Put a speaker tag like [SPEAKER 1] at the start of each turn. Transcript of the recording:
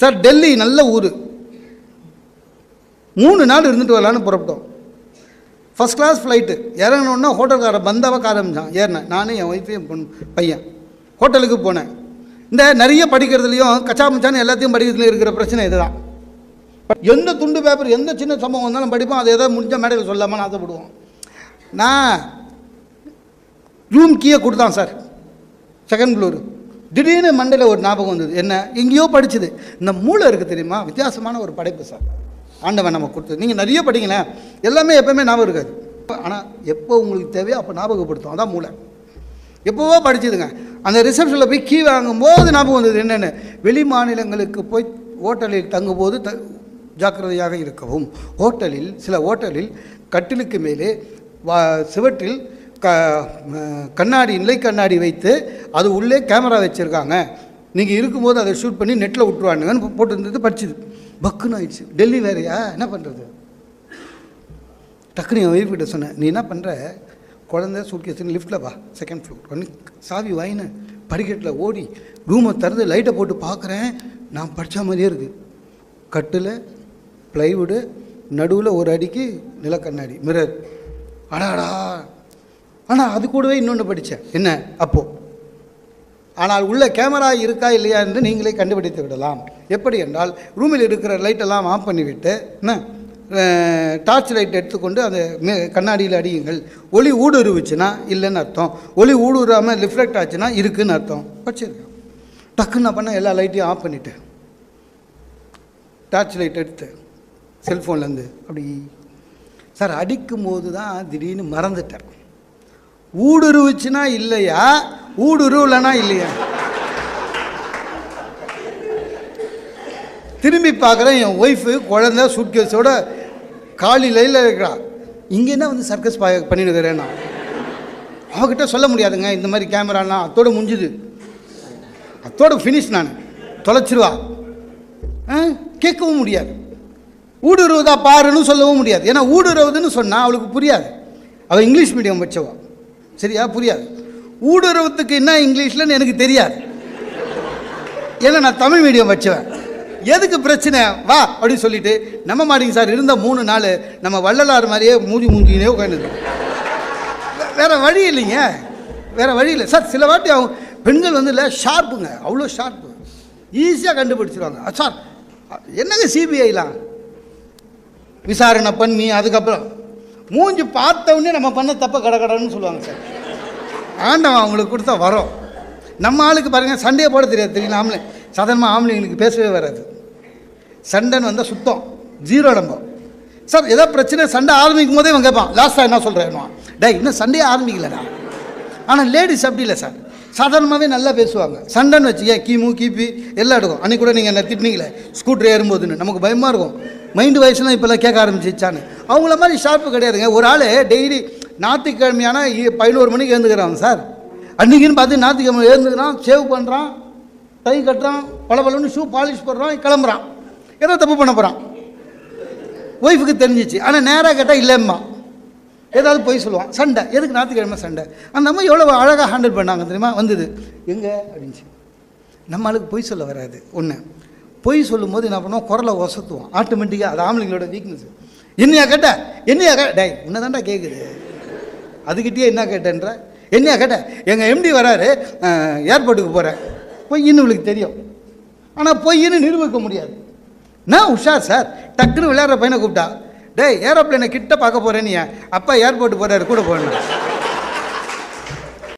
[SPEAKER 1] Sir Delhi நல்ல ஊர். மூணு நாள் இருந்துட்டு வரலான்னு புறப்பட்டோம். ஃபஸ்ட் கிளாஸ் ஃப்ளைட்டு இறங்கினோன்னா ஹோட்டல்காரன் பந்தாவாக ஆரம்பித்தான் ஏறினேன். நானும் என் ஒய்ஃபையும் பொன் பொண்ணு பையன். ஹோட்டலுக்கு போனேன். இந்த நிறைய படிக்கிறதுலையும் கச்சாமிச்சான்னு எல்லாத்தையும் படிக்கிறதுலையும் இருக்கிற பிரச்சனை இதுதான். எந்த துண்டு பேப்பர் எந்த சின்ன சம்பவம் வந்தாலும் படிப்போம். அதை ஏதாவது முடிஞ்ச மேடையில் சொல்லாமல் ஆசைப்படுவோம். நான் ரூம் கீயை கொடுத்தான் சார். செகண்ட் ஃப்ளோரு திடீர்னு மண்டையில் ஒரு ஞாபகம் வந்தது. என்ன? எங்கேயோ படிச்சது. இந்த மூளை இருக்குது தெரியுமா? வித்தியாசமான ஒரு படைப்பு சார். ஆண்டவன் நம்ம கொடுத்தது. நீங்கள் நிறைய படிங்களேன் எல்லாமே எப்போவுமே ஞாபகம் இருக்காது. ஆனால் எப்போ உங்களுக்கு தேவையோ அப்போ ஞாபகப்படுத்தும். அதான் மூளை. எப்போவோ படிச்சுதுங்க. அந்த ரிசப்ஷனில் போய் கீ வாங்கும்போது ஞாபகம் வந்தது என்னென்னு? வெளி மாநிலங்களுக்கு போய் ஹோட்டலில் தங்கும்போது த ஜாக்கிரதையாக இருக்கவும். ஹோட்டலில் சில ஹோட்டலில் கட்டிலுக்கு மேலே வா சுவற்றில் க கண்ணாடி நிலை கண்ணாடி வைத்து அது உள்ளே கேமரா வச்சுருக்காங்க. நீங்கள் இருக்கும்போது அதை ஷூட் பண்ணி நெட்டில் விட்ருவானுங்கன்னு போட்டுருந்தது படிச்சுது. பக்குன்னு ஆயிடுச்சு. டெல்லி வேறையா? என்ன பண்ணுறது டக்குனு என் ஒய்ஃப் சொன்னேன் நீ என்ன பண்ணுற குழந்தை சூட்கேஸ்னு லிஃப்ட்டில் வா செகண்ட் ஃப்ளோர் ஒன்று சாவி வாங்கின படிக்கட்டில் ஓடி ரூமை திறந்து லைட்டை போட்டு பார்க்குறேன் நான் படித்த மாதிரியே இருக்குது கட்டில் ப்ளைவுடு நடுவில் ஒரு அடிக்கு நிலக்கண்ணாடி மிரர் அடாடா! ஆனால் அது கூடவே இன்னொன்று படித்தேன் என்ன? அப்போது ஆனால் உள்ள கேமரா இருக்கா இல்லையா என்று நீங்களே கண்டுபிடித்து விடலாம். எப்படி என்றால் ரூமில் இருக்கிற லைட்டெல்லாம் ஆஃப் பண்ணிவிட்டு என்ன? டார்ச் லைட் எடுத்துக்கொண்டு அந்த மே- கண்ணாடியில் அடியுங்கள். ஒளி ஊடுருவுச்சுன்னா இல்லைன்னு அர்த்தம். ஒளி ஊடுருவாமல் ரிஃப்ளெக்ட் ஆச்சுன்னா இருக்குன்னு அர்த்தம். வச்சிருக்கேன் டக்குன்னு நான் பண்ண எல்லா லைட்டையும் ஆஃப் பண்ணிவிட்டேன் டார்ச் லைட் எடுத்து செல்ஃபோன்லேருந்து அப்படி. சார் அடிக்கும் போது தான் திடீர்னு மறந்துட்டேன். ஊடுருவுச்சுன்னா இல்லையா? ஊடுருவலைனா இல்லையா? திரும்பி பார்க்குறேன் என் ஒய்ஃபு குழந்த சூட்கேஸோட காலி லைனில் இருக்கிறா. இங்கே என்ன வந்து சர்க்கஸ் பா பண்ணிடுக்கிறேன் நான்? அவகிட்ட சொல்ல முடியாதுங்க இந்த மாதிரி கேமராலாம் அத்தோட முடிஞ்சுது அத்தோட ஃபினிஷ் நான். தொலைச்சிருவா. ஆ? கேட்கவும் முடியாது. ஊடுருவதா பாருன்னு சொல்லவும் முடியாது. ஏன்னா ஊடுருவதுன்னு சொன்னால் அவளுக்கு புரியாது. அவள் இங்கிலீஷ் மீடியம் வச்சவா. சரியா? புரியாது. ஊடுருவத்துக்கு என்ன இங்கிலீஷ்லன்னு எனக்கு தெரியாது. ஏன்னா நான் தமிழ் மீடியம் வச்சுவேன். எதுக்கு பிரச்சனை? வா அப்படின்னு சொல்லிட்டு நம்ம மாட்டீங்க சார் இருந்த மூணு நாள் நம்ம வள்ளலார் மாதிரியே மூஞ்சி மூஞ்சினே உட்காந்துருந்தோம் வேற வழி இல்லைங்க. வேற வழி இல்லை. சார் சில வாட்டி அவங்க பெண்கள் வந்து இல்லை ஷார்ப்புங்க அவ்வளோ ஷார்ப்பு ஈஸியாக கண்டுபிடிச்சிருவாங்க. சார் என்னங்க சிபிஐலாம் விசாரணை பண்ணி அதுக்கப்புறம் மூஞ்சி பார்த்த உடனே நம்ம பண்ண தப்ப கடகடன்னு சொல்லுவாங்க சார். ஆண்டவன் அவங்களுக்கு கொடுத்தா வரோம். நம்ம ஆளுக்கு பாருங்கள் சண்டையை போட தெரியாது தெரியும்? ஆம்பளை சாதாரணமாக ஆம்பளைங்களுக்கு பேசவே வராது. சண்டைன்னு வந்தால் சுத்தம் ஜீரோ நம்ம சார் ஏதோ பிரச்சனை சண்டை ஆரம்பிக்கும் போதே இவன் கேட்பான் லாஸ்ட்டாக என்ன சொல்கிறேன் டே இன்னும் சண்டையே ஆரம்பிக்கலடா. ஆனால் லேடிஸ் அப்படி இல்லை சார். சாதாரணமாகவே நல்லா பேசுவாங்க. சண்டைன்னு வச்சுக்க கிமு கிபி எல்லாம் எடுக்கும். அன்றைக்கி கூட நீங்கள் என்ன திட்டினீங்களே ஸ்கூட்டர் ஏறும்போதுன்னு. நமக்கு பயமாக இருக்கும். மைண்டு வயசுலாம் இப்போல்லாம் கேட்க ஆரம்பிச்சிச்சான்னு அவங்கள மாதிரி ஷார்ப்பு கிடையாதுங்க. ஒரு ஆள் டெய்லி ஞாயிற்றுக்கிழமையான பதினோரு மணிக்கு எழுந்துக்கிறாங்க சார் அன்றைக்கின்னு பார்த்து ஞாயிற்றுக்கிழமை எழுந்துக்கிறான் சேவ் பண்ணுறான் டை கட்டுறான் பளபளன்னு ஷூ பாலிஷ் பண்ணுறான் கிளம்புறான். ஏதோ தப்பு பண்ண போகிறான் ஒய்ஃபுக்கு தெரிஞ்சிச்சு. ஆனால் நேராக கேட்டால் இல்லைம்மா. ஏதாவது போய் சொல்லுவான். சண்டை. எதுக்கு ஞாயிற்றுக்கிழமை சண்டை? அந்த அம்மா எவ்வளோ அழகாக ஹேண்டில் பண்ணாங்க தெரியுமா? வந்தது. எங்கே? அப்படின்ச்சு நம்மளுக்கு பொய் சொல்ல வராது. ஒன்று பொய் சொல்லும்போது என்ன பண்ணுவோம்? குரலை ஒசத்துவோம். ஆட்டோமேட்டிக்காக அது ஆம்பளைங்களோட வீக்னஸ் என்னையா கேட்ட? என்னையா கே? டே உன்னை கேட்குது அதுக்கிட்டே என்ன கேட்டேன்ற? என்னையா கேட்ட? எங்கள் எம்டி வராரு. ஏர்போர்ட்டுக்கு போகிறேன் பொய்ன்னு இவளுக்கு தெரியும். ஆனால் பொய்ன்னு நிரூபிக்க முடியாது. நான் உஷார் சார். டக்குன்னு விளையாடுற பையனை கூப்பிட்டா டேய் ஏரோப்ளைனை கிட்ட பார்க்க போகிறேன்னு நீ அப்பா ஏர்போர்ட் போகிறாரு கூட போகணும்.